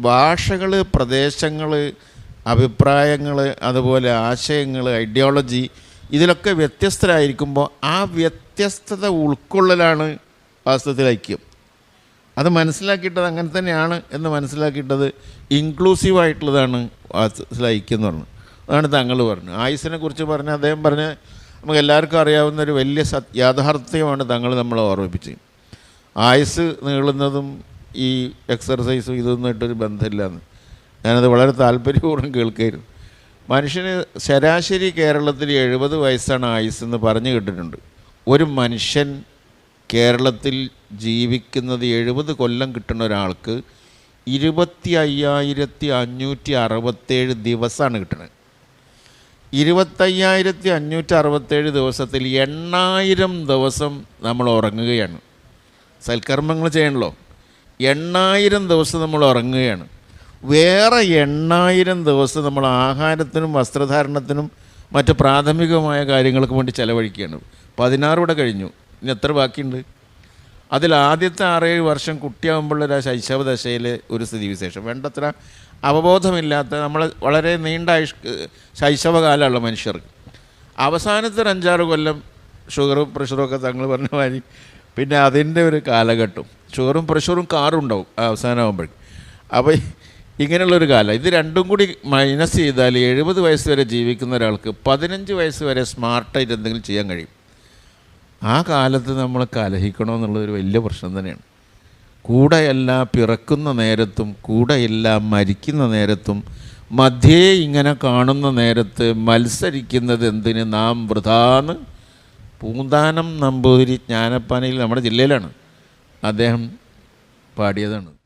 ഭാഷകൾ പ്രദേശങ്ങൾ അഭിപ്രായങ്ങൾ അതുപോലെ ആശയങ്ങൾ ഐഡിയോളജി ഇതിലൊക്കെ വ്യത്യസ്തരായിരിക്കുമ്പോൾ ആ വ്യത്യസ്തത ഉൾക്കൊള്ളലാണ് വാസ്തവത്തിൽ ഐക്യം. അത് മനസ്സിലാക്കിയിട്ടത് അങ്ങനെ തന്നെയാണ് എന്ന് മനസ്സിലാക്കിയിട്ടത് ഇൻക്ലൂസീവായിട്ടുള്ളതാണ് വാസ്തവത്തിൽ ഐക്യം എന്ന് പറഞ്ഞു അതാണ് താങ്കൾ പറഞ്ഞു ആയുസിനെ കുറിച്ച് പറഞ്ഞ അദ്ദേഹം പറഞ്ഞ നമുക്ക് എല്ലാവർക്കും അറിയാവുന്ന ഒരു വലിയ സത് യാഥാർത്ഥ്യമാണ് താങ്കൾ നമ്മളെ ഓർമ്മിപ്പിച്ചത്. ആയുസ് നീളുന്നതും ഈ എക്സർസൈസും ഇതൊന്നും ഇട്ടൊരു ബന്ധമില്ലെന്ന്. ഞാനത് വളരെ താല്പര്യപൂർവം കേൾക്കായിരുന്നു. മനുഷ്യന് ശരാശരി കേരളത്തിൽ എഴുപത് വയസ്സാണ് ആയുസ് എന്ന് പറഞ്ഞു കേട്ടിട്ടുണ്ട്. ഒരു മനുഷ്യൻ കേരളത്തിൽ ജീവിക്കുന്നത് എഴുപത് കൊല്ലം കിട്ടുന്ന ഒരാൾക്ക് ഇരുപത്തി അയ്യായിരത്തി അഞ്ഞൂറ്റി അറുപത്തേഴ് ദിവസമാണ് കിട്ടുന്നത്. ഇരുപത്തയ്യായിരത്തി അഞ്ഞൂറ്റി അറുപത്തേഴ് ദിവസത്തിൽ എണ്ണായിരം ദിവസം നമ്മൾ ഉറങ്ങുകയാണ്. സൽക്കർമ്മങ്ങൾ ചെയ്യണല്ലോ. എണ്ണായിരം ദിവസം നമ്മൾ ഉറങ്ങുകയാണ്. വേറെ എണ്ണായിരം ദിവസം നമ്മൾ ആഹാരത്തിനും വസ്ത്രധാരണത്തിനും മറ്റ് പ്രാഥമികമായ കാര്യങ്ങൾക്ക് വേണ്ടി ചിലവഴിക്കുകയാണ്. പതിനാറൂടെ കഴിഞ്ഞു. ഇനി എത്ര ബാക്കിയുണ്ട്? അതിൽ ആദ്യത്തെ ആറേഴ് വർഷം കുട്ടിയാകുമ്പോഴൊരു ആ ശൈശവ ദശയിലെ ഒരു സ്ഥിതിവിശേഷം. വേണ്ടത്ര അവബോധമില്ലാത്ത നമ്മൾ വളരെ നീണ്ട ശൈശവകാലമുള്ള മനുഷ്യർക്ക്. അവസാനത്തെ ഒരു അഞ്ചാറ് കൊല്ലം ഷുഗറും പ്രഷറും ഒക്കെ തങ്ങൾ പറഞ്ഞ മാതിരി പിന്നെ അതിന്റെ ഒരു കാലഘട്ടം. ഷുഗറും പ്രഷറും കാറും ഉണ്ടാവും അവസാനമാകുമ്പോഴേക്കും അപ്പോൾ ഇങ്ങനെയുള്ളൊരു കാലം. ഇത് രണ്ടും കൂടി മൈനസ് ചെയ്താൽ എഴുപത് വയസ്സ് വരെ ജീവിക്കുന്ന ഒരാൾക്ക് പതിനഞ്ച് വയസ്സ് വരെ സ്മാർട്ടായിട്ട് എന്തെങ്കിലും ചെയ്യാൻ കഴിയും. ആ കാലത്ത് നമ്മൾ കലഹിക്കണമെന്നുള്ളൊരു വലിയ പ്രശ്നം തന്നെയാണ്. കൂടെയല്ല പിറക്കുന്ന നേരത്തും കൂടെയല്ല മരിക്കുന്ന നേരത്തും മധ്യേ ഇങ്ങനെ കാണുന്ന നേരത്ത് മത്സരിക്കുന്നത് എന്തിന്? നാം വൃഥാന്ന് പൂന്താനം നമ്പൂതിരി ജ്ഞാനപ്പാനയിൽ നമ്മുടെ ജില്ലയിലാണ്. അദ്ദേഹം പാടിയതാണ്.